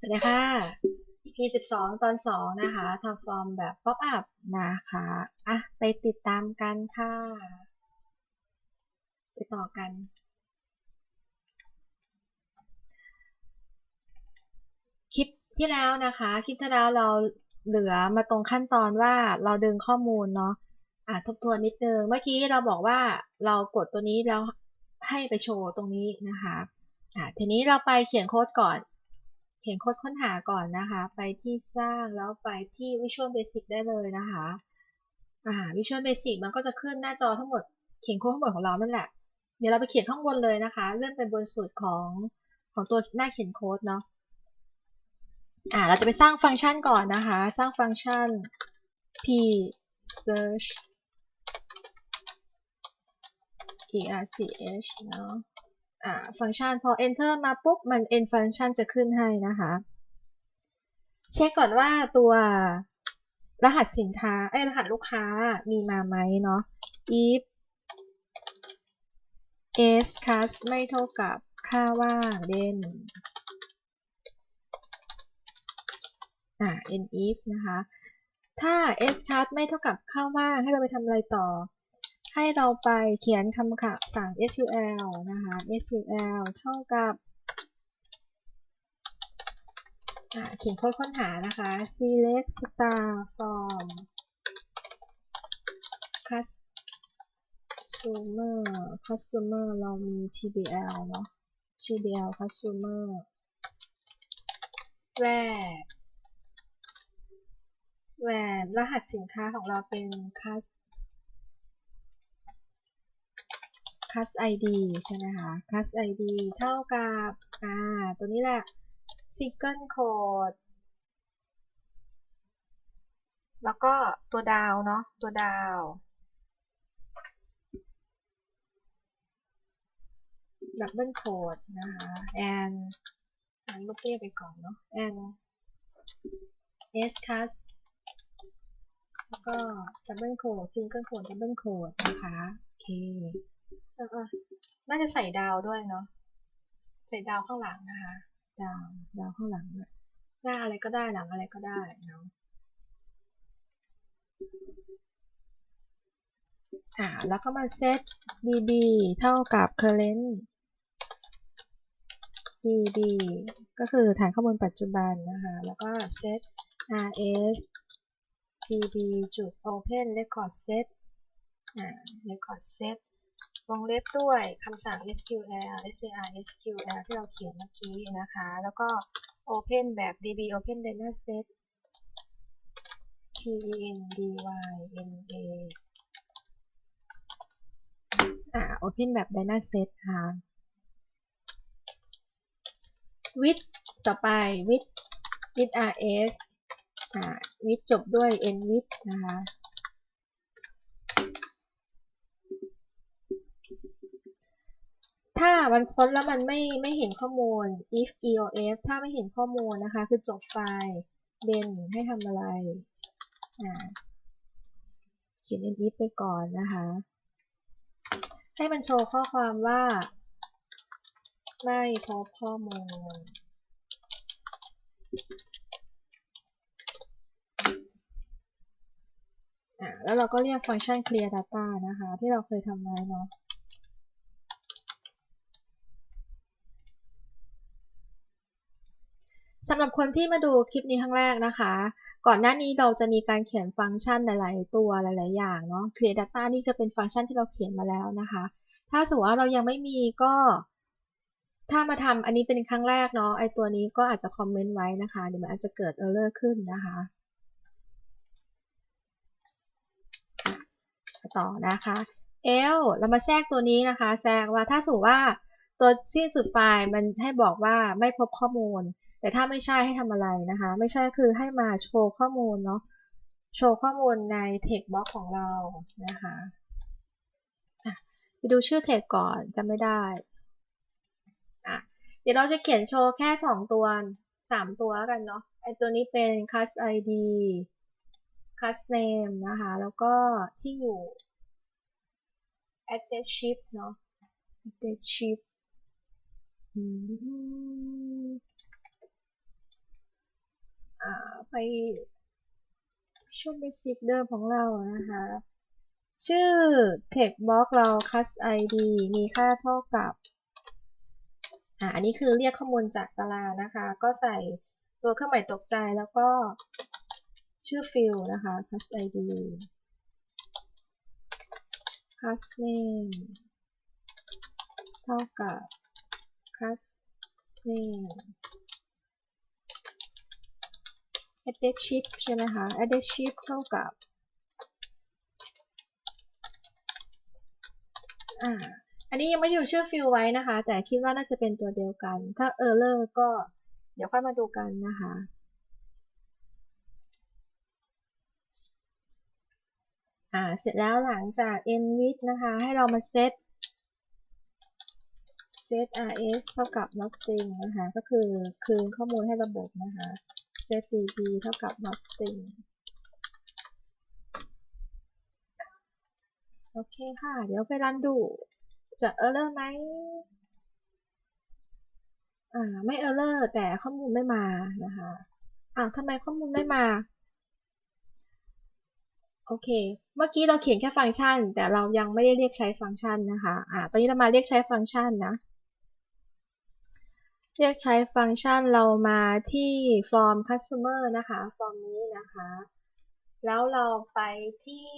สวัสดีค่ะ EP 12 ตอน 2 นะคะทำฟอร์มแบบ pop up นะคะอะไปติดตามกันค่ะ ไปต่อกัน คลิปที่แล้วนะคะ คลิปที่แล้วเราเหลือมาตรงขั้นตอนว่าเราดึงข้อมูลเนาะอะทบทวนนิดนึง เมื่อกี้เราบอกว่าเรากดตัวนี้แล้วให้ไปโชว์ตรงนี้นะคะอะทีนี้เราไปเขียนโค้ดก่อน เขียนโค้ดค้นหาก่อนนะคะ ไปที่สร้างแล้วไปที่ Visual Basic ได้เลยนะคะอ่า Visual Basic มันก็จะขึ้นหน้าจอทั้งหมดเขียนโค้ดทั้งหมดของเรานั่นแหละ เดี๋ยวเราไปเขียนข้างบนเลยนะคะเลื่อนไปบนสุดของของตัวหน้าเขียนโค้ดเนาะอ่า เราจะไปสร้างฟังก์ชันก่อนนะคะ สร้างฟังก์ชัน p search erch เนาะ ฟังก์ชันพอ enter มาปุ๊บ มัน end ฟังก์ชันจะขึ้นให้นะคะ เช็คก่อนว่าตัวรหัสสินค้าเอ้รหัสลูกค้ามีมาไหมเนาะ if s cast ไม่เท่ากับค่าว่าง then อ่า n if นะคะ ถ้า s cast ไม่เท่ากับค่าว่างให้เราไปทำอะไรต่อ ให้เราไปเขียนคำสั่ง SQL นะคะ SQL เท่ากับเขียนโค้ดค้นหานะคะ select star from customer customer เรามี TBL เนาะ TBL customer where where รหัสสินค้าของเราเป็น cus cus id ใช่ไหมคะ cus id เท่ากับอ่าตัวนี้แหละ single code แล้วก็ตัวดาวเนาะตัวดาวดับเบิลโคดนะคะ and อ่านลูกเตี้ยไปก่อนเนาะ and s cast แล้วก็ดับเบิลโคด single code ดับเบิลโคดนะคะ โอเค น่าจะใส่ดาวด้วยเนาะใส่ดาวข้างหลังนะคะ ดาวดาวข้างหลังด้วยหน้าอะไรก็ได้หลังอะไรก็ได้เนาะอ่าแล้วก็มาเซต db เท่ากับ current db ก็คือฐานข้อมูลปัจจุบันนะคะ แล้วก็เซต rs db จุด open record set อ่า record set วงเล็บด้วยคำสั่ง sql sar sql ที่เราเขียนเมื่อกี้นะคะ แล้วก็ open แบบ db open data set p e n d y n a อ่า open แบบ data set ค่ะ with ต่อไป with with rs อ่า with จบด้วย n with นะคะ ถ้ามันค้นแล้วมันไม่ไม่เห็นข้อมูล if eof ถ้าไม่เห็นข้อมูลนะคะ คือจบไฟล์ then ให้ทำอะไรอ่าเขียน end if ไปก่อนนะคะ ให้มันโชว์ข้อความว่า ไม่พบข้อมูลแล้วเราก็เรียกฟังก์ชัน clear data นะคะ ที่เราเคยทำไว้เนาะ สำหรับคนที่มาดูคลิปนี้ครั้งแรกนะคะ ก่อนหน้านี้เราจะมีการเขียนฟังก์ชันหลาย ๆ ตัวหลาย ๆ อย่างเนาะ Clear Data นี่ก็เป็นฟังก์ชันที่เราเขียนมาแล้วนะคะ ถ้าสมมติว่าเรายังไม่มีก็ ถ้ามาทำอันนี้เป็นครั้งแรกเนาะ ไอตัวนี้ก็อาจจะคอมเมนต์ไว้นะคะ เดี๋ยวมันอาจจะเกิด error ขึ้นนะคะต่อนะคะ L เรามาแทรกตัวนี้นะคะ แทรกว่าถ้าสมมติว่า ตัวสิ้นสุดไฟล์มันให้บอกว่าไม่พบข้อมูล แต่ถ้าไม่ใช่ให้ทำอะไรนะคะ ไม่ใช่คือให้มาโชว์ข้อมูลเนาะโชว์ข้อมูลใน text box ของเรานะคะไปดูชื่อ text ก่อนจำไม่ได้เดี๋ยวเราจะเขียนโชว์แค่ 2 ตัว 3 ตัวกันเนาะไอตัวนี้เป็น class id class name นะคะ แล้วก็ที่อยู่ address shift เนาะ address shift อืม Visual Basic เดิมของเรานะคะ ชื่อ text box เรา cast id มีค่าเท่ากับอันนี้คือเรียกข้อมูลจากตารางนะคะ ก็ใส่ตัวเครื่องหมายตกใจแล้วก็ชื่อฟิลนะคะ cast id cast name เท่ากับ cast name address ship ใช่ไหมคะ address ship เท่ากับ อ่า อันนี้ยังไม่อยู่ชื่อฟิลไว้นะคะ แต่คิดว่าน่าจะเป็นตัวเดียวกัน ถ้า error ก็เดี๋ยวค่อยมาดูกันนะคะอ่า เสร็จแล้วหลังจาก end with นะคะ ให้เรามาเซต set rs เท่ากับ nothing นะคะ ก็คือคืนข้อมูลให้ระบบนะคะ set db เท่ากับ nothing โอเคค่ะ เดี๋ยวไปรันดู จะ error ไหมอ่า ไม่ error แต่ข้อมูลไม่มานะคะอ้าวทำไมข้อมูลไม่มา โอเค เมื่อกี้เราเขียนแค่ฟังก์ชัน แต่เรายังไม่ได้เรียกใช้ฟังก์ชันนะคะ อ่า ตอนนี้เรามาเรียกใช้ฟังก์ชันนะ เรียกใช้ฟังก์ชันเรามาที่ form customer นะคะฟอร์มนี้นะคะ แล้วเราไปที่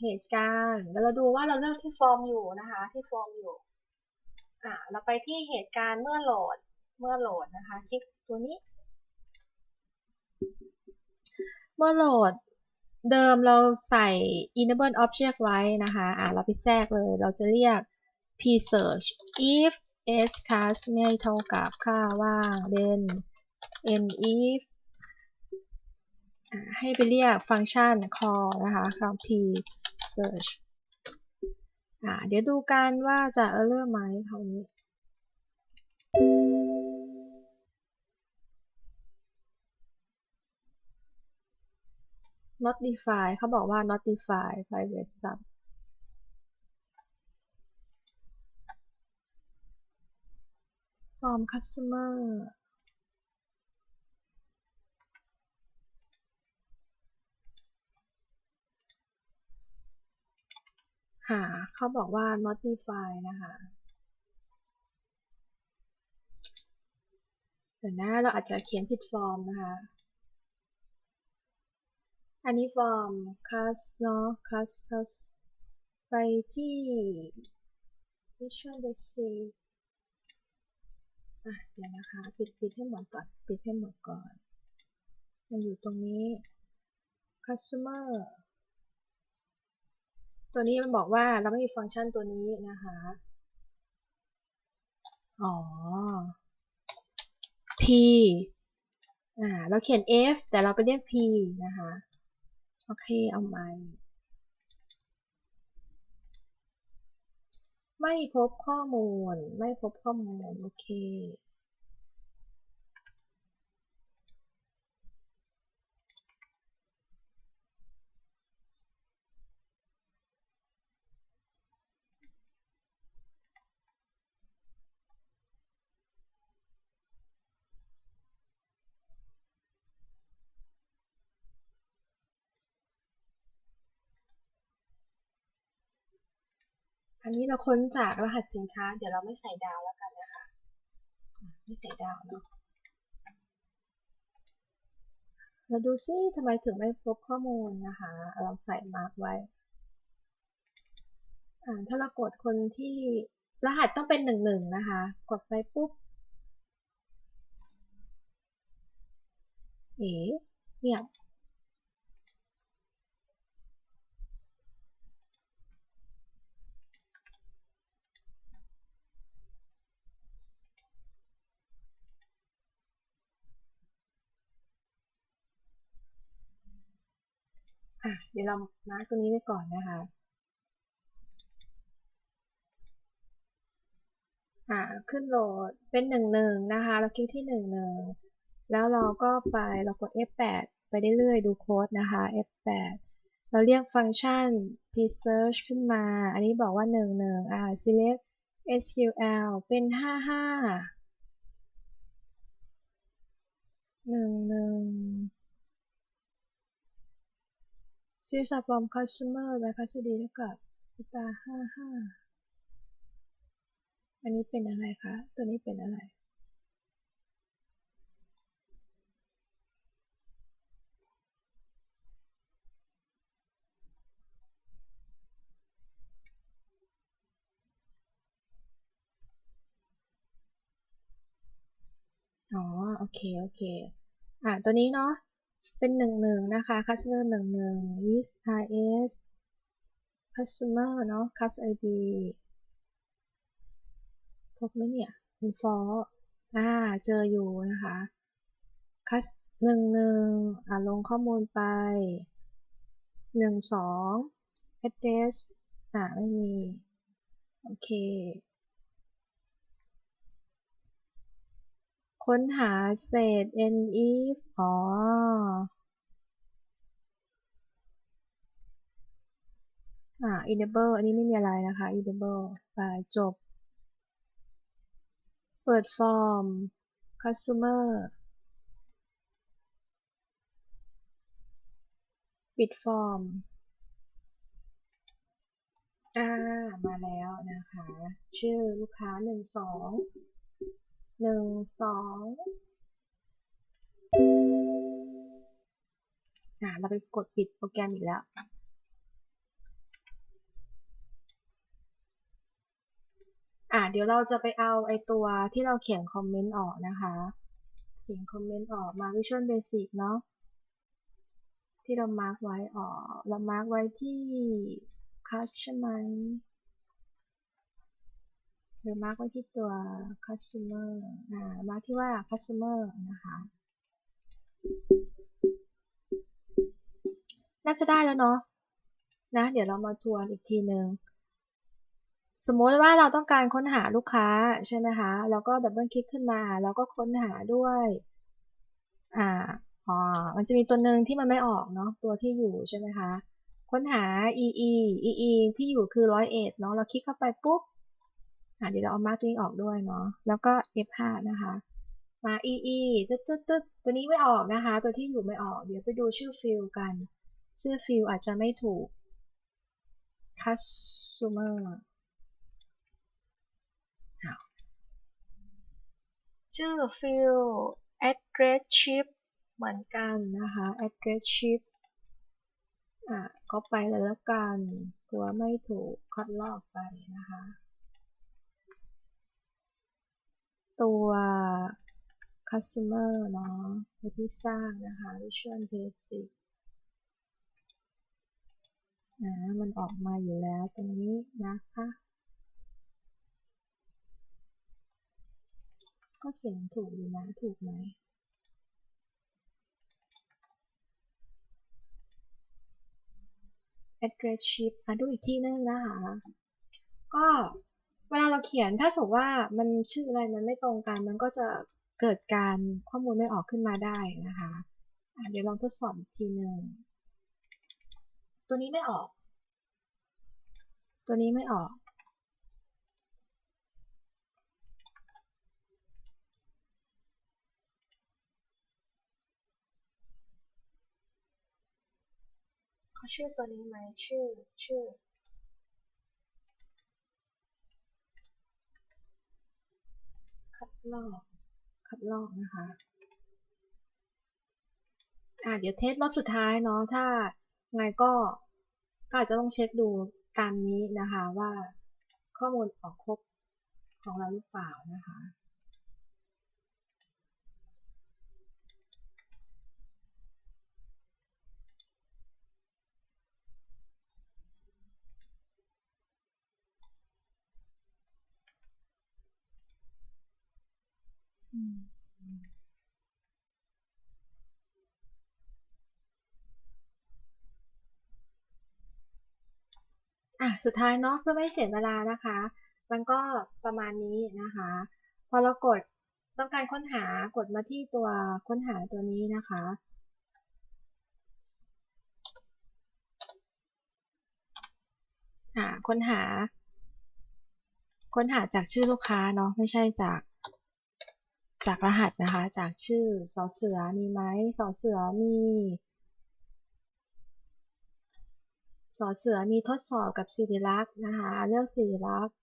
เหตุการณ์แล้วเราดูว่าเราเลือกที่ฟอร์มอยู่นะคะ ที่ฟอร์มอยู่อ่าเราไปที่เหตุการณ์เมื่อโหลด เมื่อโหลดนะคะ คลิกตัวนี้ เมื่อโหลดเดิมเราใส่ enable object ไว้นะคะ อ่าเราไปแทรกเลย เราจะเรียก p search if s cast ไม่เท่ากับค่าว่าง then n if ให้ไปเรียกฟังก์ชัน call นะคะคำ p search เดี๋ยวดูกันว่าจะ error ไหมคราวนี้ not define เขาบอกว่า not define private stub from customer ค่ะเขาบอกว่า not define นะคะเดี๋ยวนะเราอาจจะเขียนผิดฟอร์มนะคะ อันนี้ฟอร์ม cast เนาะ cast cast ไปที่ Visual Basic อะเดี๋ยวนะคะ ปิดปิดให้หมดก่อน ปิดให้หมดก่อน มันอยู่ตรงนี้ customer ตัวนี้มันบอกว่าเราไม่มีฟังก์ชันตัวนี้นะคะ อ๋อ p อ่า เราเขียน f แต่เราไปเรียก p นะคะ โอเค เอาใหม่ ไม่พบข้อมูล ไม่พบข้อมูล โอเค อันนี้เราค้นจากรหัสสินค้า เดี๋ยวเราไม่ใส่ดาวแล้วกันนะคะ ไม่ใส่ดาวเนาะเราดูซิทำไมถึงไม่พบข้อมูลนะคะเราใส่มาร์กไว้ ถ้าเรากดคนที่รหัสต้องเป็นหนึ่งหนึ่งนะคะ กดไปปุ๊บ เอ๋เนี่ย อะเดี๋ยวเรามาร์กตรงนี้ไว้ก่อนนะคะอ่าขึ้นโหลดเป็นหนึ่งหนึ่งนะคะ เราคลิกที่หนึ่งหนึ่งแล้วเราก็ไปเรากด F8 ไปเรื่อยๆดูโค้ดนะคะ F8 เราเรียกฟังก์ชัน psearch ขึ้นมา อันนี้บอกว่าหนึ่งหนึ่งอ่า select SQL เป็นห้าห้าหนึ่งหนึ่ง series of from customer by customer เท่ากับ star ห้าห้าอันนี้เป็นอะไรคะ ตัวนี้เป็นอะไร อ๋อ โอเค โอเค อ่าตัวนี้เนาะ เป็นหนึ่งหนึ่งนะคะ customer หนึ่งหนึ่ง with rs customer เนาะ cus id พบไหมเนี่ยคุณฟอ่า เจออยู่นะคะคัสหนึ่งหนึ่งอ่าลงข้อมูลไปหนึ่งสอง address อ่า ไม่มี โอเค ค้นหาเศษ n if อ๋อ อ่า enable อันนี้ไม่มีอะไรนะคะ enable ไปจบ เปิดฟอร์ม customer ปิดฟอร์ม อ่า มาแล้วนะคะ ชื่อลูกค้าหนึ่งสอง หนึ่งสองอ่าเราไปกดปิดโปรแกรมอีกแล้ว อ่าเดี๋ยวเราจะไปเอาไอตัวที่เราเขียนคอมเมนต์ออกนะคะ เขียนคอมเมนต์ออกมา Visual Basic เนาะ ที่เรามาร์กไว้ออก เรามาร์กไว้ที่คัสใช่ไหม รือมาร์กไว้ที่ตัว customer อ่ามาร์กที่ว่า customer นะคะน่าจะได้แล้วเนาะนะ เดี๋ยวเรามาทวนอีกทีหนึ่งสมมติว่าเราต้องการค้นหาลูกค้าใช่ไหมคะแล้วก็ดับเบิลคลิกขึ้นมา แล้วก็ค้นหาด้วยอ่าอ๋อมันจะมีตัวหนึ่งที่มันไม่ออกเนาะตัวที่อยู่ใช่ไหมคะค้นหา EE EE ที่อยู่คือร้อยเอ็ดเนาะเราคลิกเข้าไปปุ๊บ เดี๋ยวเราเอามาร์กตัวนี้ออกด้วยเนาะ แล้วก็ F5 นะคะมา EE ตึ๊ดตึ๊ดตึ๊ดตัวนี้ไม่ออกนะคะ ตัวที่อยู่ไม่ออก เดี๋ยวไปดูชื่อฟิลกัน ชื่อฟิลอาจจะไม่ถูก customer ชื่อฟิล address ship เหมือนกันนะคะ address ship อะก็ไปเลยแล้วกันตัวไม่ถูกคัดลอกไปนะคะ ตัว customer เนาะที่สร้างนะคะ Visual Basic อ่ามันออกมาอยู่แล้วตรงนี้นะคะ ก็เขียนถูกอยู่นะ ถูกไหม address sheet อะดูอีกทีนึงนะคะ ก็ เวลาเราเขียนถ้าสมมติว่ามันชื่ออะไรมันไม่ตรงกัน มันก็จะเกิดการข้อมูลไม่ออกขึ้นมาได้นะคะะเดี๋ยวลองทดสอบอีกทีหนึ่งตัวนี้ไม่ออก ตัวนี้ไม่ออกเขาชื่อตัวนี้ไหมชื่อชื่อ คัด ลอกคัดลอกนะคะอะเดี๋ยวเทสรอบสุดท้ายเนาะถ้าไงก็ก็อาจจะต้องเช็คดูตามนี้นะคะว่าข้อมูลออกครบของเราหรือเปล่านะคะ อะสุดท้ายเนาะเพื่อไม่เสียเวลานะคะ มันก็ประมาณนี้นะคะ พอเรากดต้องการค้นหากดมาที่ตัวค้นหาตัวนี้นะคะอ่าค้นหา ค้นหาจากชื่อลูกค้าเนาะไม่ใช่จาก จากรหัสนะคะ จากชื่อสอเสือมีไหมสอเสือมีสอเสือมีทดสอบกับศิริลักษ์นะคะ เลือกศิริลักษ์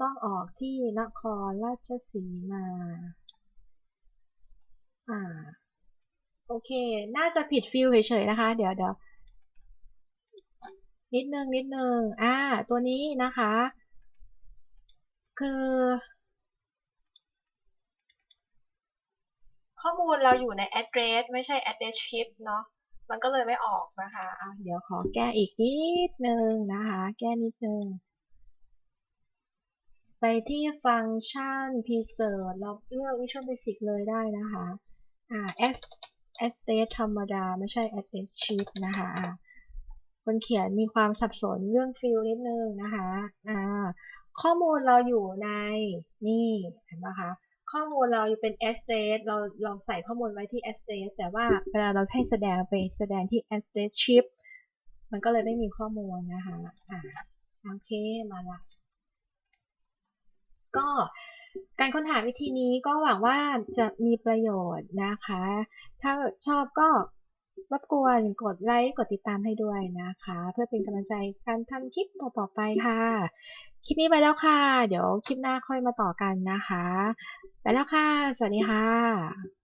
ต้องออกที่นครราชสีมา อ่า โอเค น่าจะผิดฟิลเฉยๆนะคะ เดี๋ยวเดี๋ยวนิดนึงนิดนึง อ่า ตัวนี้นะคะ คือ ข้อมูลเราอยู่ใน address ไม่ใช่ address shift เนาะมันก็เลยไม่ออกนะคะอะเดี๋ยวขอแก้อีกนิดนึงนะคะ แก้นิดนึง ไปที่ฟังก์ชัน preserve เราเลือก Visual Basic เลยได้นะคะอ่า s address ธรรมดา ไม่ใช่ address shift นะคะคนเขียนมีความสับสนเรื่องฟิลนิดนึงนะคะ อ่า ข้อมูลเราอยู่ในนี่เห็นไหมคะ ข้อมูลเราอยู่เป็น address เราเราใส่ข้อมูลไว้ที่ address แต่ว่าเวลาเราให้แสดงไปแสดงที่ address shift มันก็เลยไม่มีข้อมูลนะคะอ่าโอเคมาละก็การค้นหาวิธีนี้ก็หวังว่าจะมีประโยชน์นะคะ ถ้าชอบก็ รบกวนกดไลค์กดติดตามให้ด้วยนะคะ เพื่อเป็นกำลังใจการทำคลิปต่อๆไปค่ะ คลิปนี้ไปแล้วค่ะ เดี๋ยวคลิปหน้าค่อยมาต่อกันนะคะ ไปแล้วค่ะ สวัสดีค่ะ